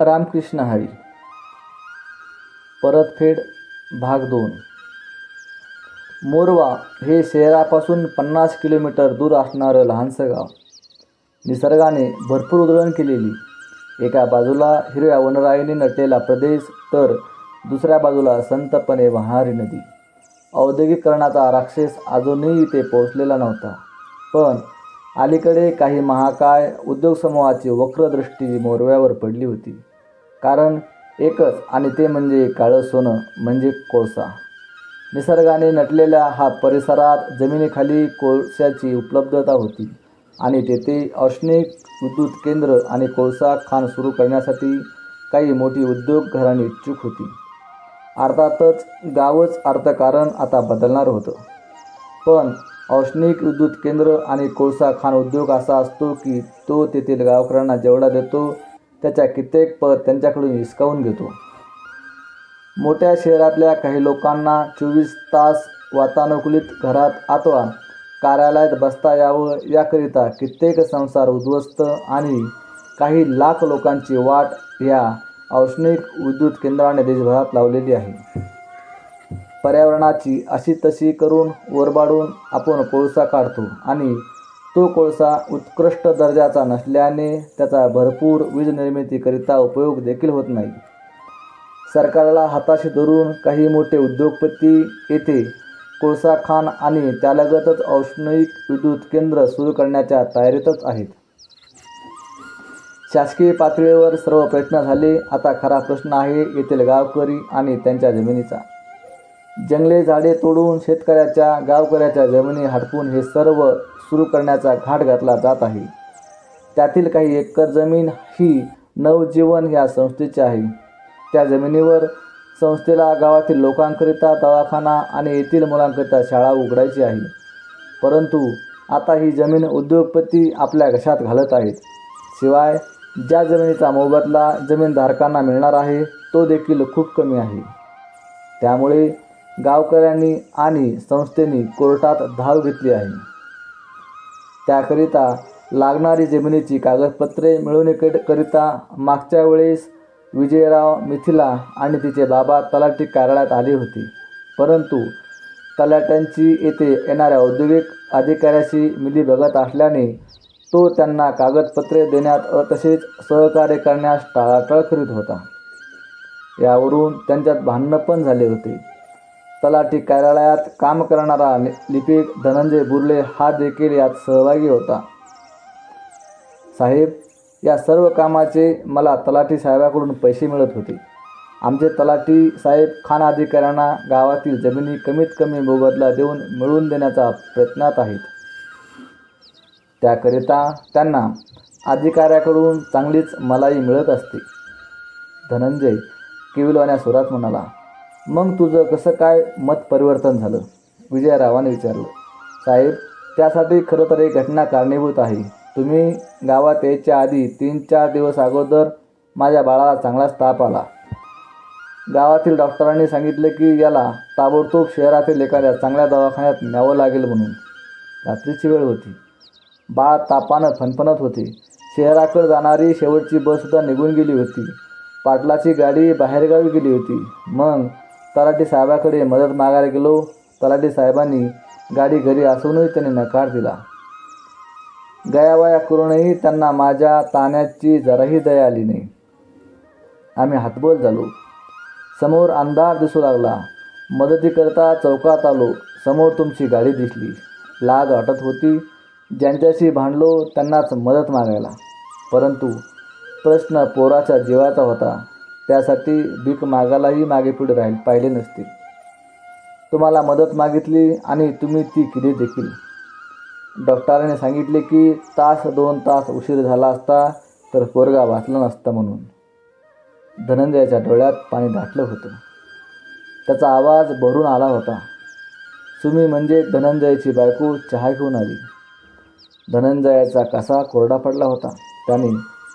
रामकृष्ण हरी. परतफेड भाग दोन. मोरवा हे शहरापासून पन्नास किलोमीटर दूर असणारं लहानसं गाव. निसर्गाने भरपूर उधळण केलेली. एका बाजूला हिरव्या वनराईने नटलेला प्रदेश तर दुसऱ्या बाजूला संतपणे वाहणारी नदी. औद्योगिकरणाचा राक्षस अजूनही इथे पोहोचलेला नव्हता. पण अलीकडे काही महाकाय उद्योगसमूहाची वक्रदृष्टी मोरव्यावर पडली होती. कारण एकच आणि ते म्हणजे काळं सोनं म्हणजे कोळसा. निसर्गाने नटलेल्या हा परिसरात जमिनीखाली कोळशाची उपलब्धता होती आणि तेथे औष्णिक विद्युत केंद्र आणि कोळसा खाण सुरू करण्यासाठी काही मोठी उद्योग घराणे इच्छुक होती. अर्थातच गावच अर्थकारण आता बदलणार होतं. पण औष्णिक विद्युत केंद्र आणि कोळसा खाण उद्योग असा असतो की तो तेथील गावकऱ्यांना जेवढा देतो त्याच्या कित्येक पद त्यांच्याकडून हिसकावून घेतो. मोठ्या शहरातल्या काही लोकांना चोवीस तास वातानुकूलित घरात अथवा कार्यालयात बसता यावं याकरिता कित्येक संसार उद्ध्वस्त आणि काही लाख लोकांची वाट या औष्णिक विद्युत केंद्राने देशभरात लावलेली आहे. पर्यावरणाची अशी तशी करून वरबाडून आपण कोळसा काढतो आणि तो कोळसा उत्कृष्ट दर्जाचा नसल्याने त्याचा भरपूर वीज निर्मितीकरिता उपयोग देखील होत नाही. सरकारला हाताशी धरून काही मोठे उद्योगपती येथे कोळसा खाण आणि त्यालगतच औष्णिक विद्युत केंद्र सुरू करण्याच्या तयारीतच आहेत. शासकीय पातळीवर सर्व प्रयत्न झाले. आता खरा प्रश्न आहे येथील गावकरी आणि त्यांच्या जमिनीचा. जंगले झाडे तोडून शेतकऱ्याच्या गावकऱ्याच्या जमिनी हडपून हे सर्व सुरू करण्याचा घाट घातला जात आहे. त्यातील काही एकर जमीन ही नवजीवन ह्या संस्थेची आहे. त्या जमिनीवर संस्थेला गावातील लोकांकरिता दवाखाना आणि येथील मुलांकरिता शाळा उघडायची आहे. परंतु आता ही जमीन उद्योगपती आपल्या घशात घालत आहेत. शिवाय ज्या जमिनीचा मोबदला जमीनधारकांना मिळणार आहे तो देखील खूप कमी आहे. त्यामुळे गावकऱ्यांनी आणि संस्थेने कोर्टात धाव घेतली आहे. त्याकरिता लागणारी जमिनीची कागदपत्रे मिळवण्याकरिता मागच्या वेळेस विजयराव मिथिला आणि तिचे बाबा तलाठी कार्यालयात आले होते. परंतु तलाट्यांची येथे येणाऱ्या औद्योगिक अधिकाऱ्याशी मिली बघत असल्याने तो त्यांना कागदपत्रे देण्यात तसेच सहकार्य करण्यास टाळाटाळ करीत होता. यावरून त्यांच्यात भांडणं पण झाले होते. तलाठी कार्यालयात काम करणारा लिपिक धनंजय बुर्ले हा देखील यात सहभागी होता. साहेब या सर्व कामाचे मला तलाठी साहेबाकडून पैसे मिळत होते. आमचे तलाठी साहेब खान अधिकाऱ्यांना गावातील जमिनी कमीत कमी मोबदला देऊन मिळवून देण्याचा प्रयत्नात आहेत. त्याकरिता त्यांना अधिकाऱ्याकडून चांगलीच मलाई मिळत असते. धनंजय किविलवाण्या सुरात म्हणाला मग तुझं कसं काय मत परिवर्तन झालं? विजयरावाने विचारलं. साहेब त्यासाठी खरं तर एक घटना कारणीभूत आहे. तुम्ही गावात यायच्या आधी तीन चार दिवस अगोदर माझ्या बाळाला चांगलाच ताप आला. गावातील डॉक्टरांनी सांगितले की याला ताबडतोब शहरातील एखाद्या चांगल्या दवाखान्यात न्यावं लागेल म्हणून. रात्रीची वेळ होती. बाळ तापानं फणफणत होते. शहराकडे जाणारी शेवटची बससुद्धा निघून गेली होती. पाटलाची गाडी बाहेरगावी गेली होती. मग तलाठी साहेबाकडे मदत मागायला गेलो. तलाठी साहेबांनी गाडी घरी असूनही त्यांनी नकार दिला. गयावया करूनही त्यांना माझ्या ताण्याची जराही दया आली नाही. आम्ही हातबोल झालो. समोर अंधार दिसू लागला. मदतीकरता चौकात आलो. समोर तुमची गाडी दिसली. लाज वाटत होती. ज्यांच्याशी भांडलो त्यांनाच मदत मागायला. परंतु प्रश्न पोराच्या जीवाचा होता. त्यासाठी भीक मागालाही मागे पुढे राहील पाहिले नसते तुम्हाला मदत मागितली आणि तुम्ही ती केली देखील. डॉक्टरांनी सांगितले की तास दोन तास उशीर झाला असता तर पोरगा वाचला नसता म्हणून. धनंजयाच्या डोळ्यात पाणी दाटलं होतं. त्याचा आवाज भरून आला होता. सुमी म्हणजे धनंजयाची बायको चहा घेऊन आली. धनंजयाचा कसा कोरडा पडला होता. त्याने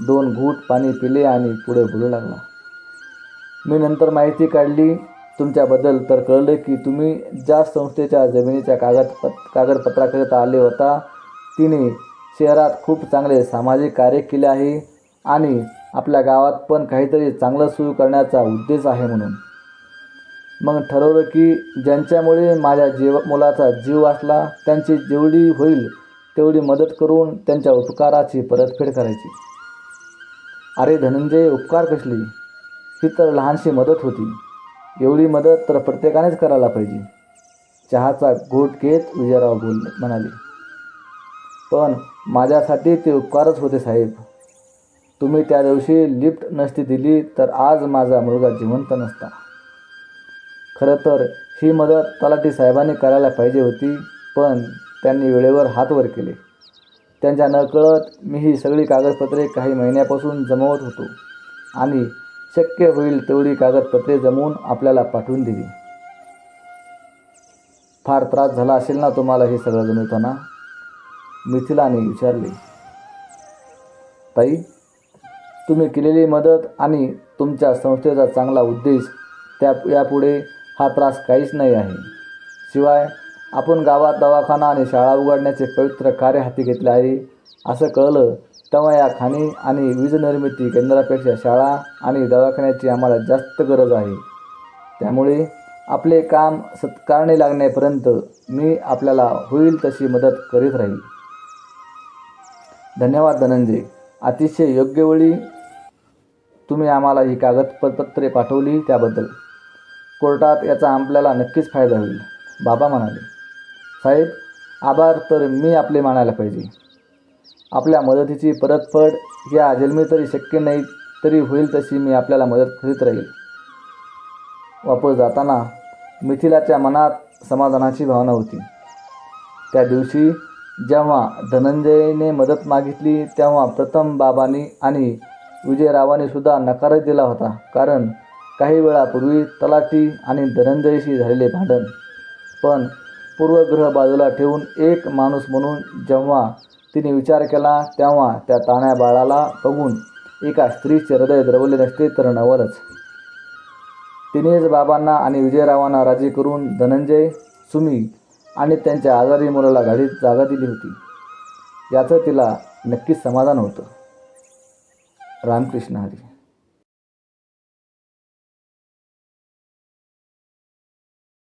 दोन घूट पाणी पिले आणि पुढे बोलू लागला. मी नंतर माहिती काढली तुमच्याबद्दल. तर कळलं की तुम्ही ज्या संस्थेच्या जमिनीच्या कागद कागदपत्राकरिता आले होता तिने शहरात खूप चांगले सामाजिक कार्य केले आहे आणि आपल्या गावात पण काहीतरी चांगलं सुरू करण्याचा उद्देश आहे म्हणून. मग ठरवलं की ज्यांच्यामुळे माझ्या जीव मुलाचा जीव वाचला त्यांची जेवढी होईल तेवढी मदत करून त्यांच्या उपकाराची परतफेड करायची. अरे धनंजय उपकार कसली? ही तर लहानशी मदत होती. एवढी मदत तर प्रत्येकानेच करायला पाहिजे. चहाचा घोट घेत विजयराव बोल म्हणाले. पण माझ्यासाठी ते उपकारच होते साहेब. तुम्ही त्या दिवशी लिफ्ट नसती दिली तर आज माझा मुलगा जिवंत नसता. खरं तर ही मदत तलाठी साहेबांनी करायला पाहिजे होती पण त्यांनी वेळेवर हात वर केले. त्यांच्या नकळत मी ही सगळी कागदपत्रे काही महिन्यापासून जमवत होतो आणि शक्य होईल तेवढी कागदपत्रे जमवून आपल्याला पाठवून दिली. फार त्रास झाला असेल ना तुम्हाला हे सगळं जमवताना? मिथिलाने विचारले. ताई तुम्ही केलेली मदत आणि तुमच्या संस्थेचा चांगला उद्देश त्या यापुढे हा त्रास काहीच नाही आहे. शिवाय आपण गावात दवाखाना आणि शाळा उघडण्याचे पवित्र कार्य हाती घेतले आहे असं कळलं तेव्हा या खाणी आणि वीज निर्मिती केंद्रापेक्षा शाळा आणि दवाखान्याची आम्हाला जास्त गरज आहे. त्यामुळे आपले काम सत्कारणे लागण्यापर्यंत मी आपल्याला होईल तशी मदत करीत राहील. धन्यवाद धनंजय. अतिशय योग्य वेळी तुम्ही आम्हाला ही कागदपत्रे पाठवली त्याबद्दल. कोर्टात याचा आपल्याला नक्कीच फायदा होईल. बाबा म्हणाले साहेब आभार तर मी आपले मानायला पाहिजे. आपल्या मदतीची परतफड या जन्मी तरी शक्य नाही तरी होईल तशी मी आपल्याला मदत करीत राहील. वापस जाताना मिथिलाच्या मनात समाधानाची भावना होती. त्या दिवशी जेव्हा धनंजयने मदत मागितली तेव्हा प्रथम बाबांनी आणि विजयरावांनी सुद्धा नकारच दिला होता. कारण काही वेळापूर्वी तलाठी आणि धनंजयशी झालेले भांडण. पण पूर्वग्रह बाजूला ठेवून एक माणूस म्हणून जेव्हा तिने विचार केला तेव्हा त्या ताण्या बाळाला बघून एका स्त्रीचे हृदय द्रवले नसते तर नवलच. तिनेच बाबांना आणि विजयरावांना राजी करून धनंजय सुमी आणि त्यांच्या आजारी मुलाला गाडीत जागा दिली होती. याचं तिला नक्कीच समाधान होतं. रामकृष्ण हरी.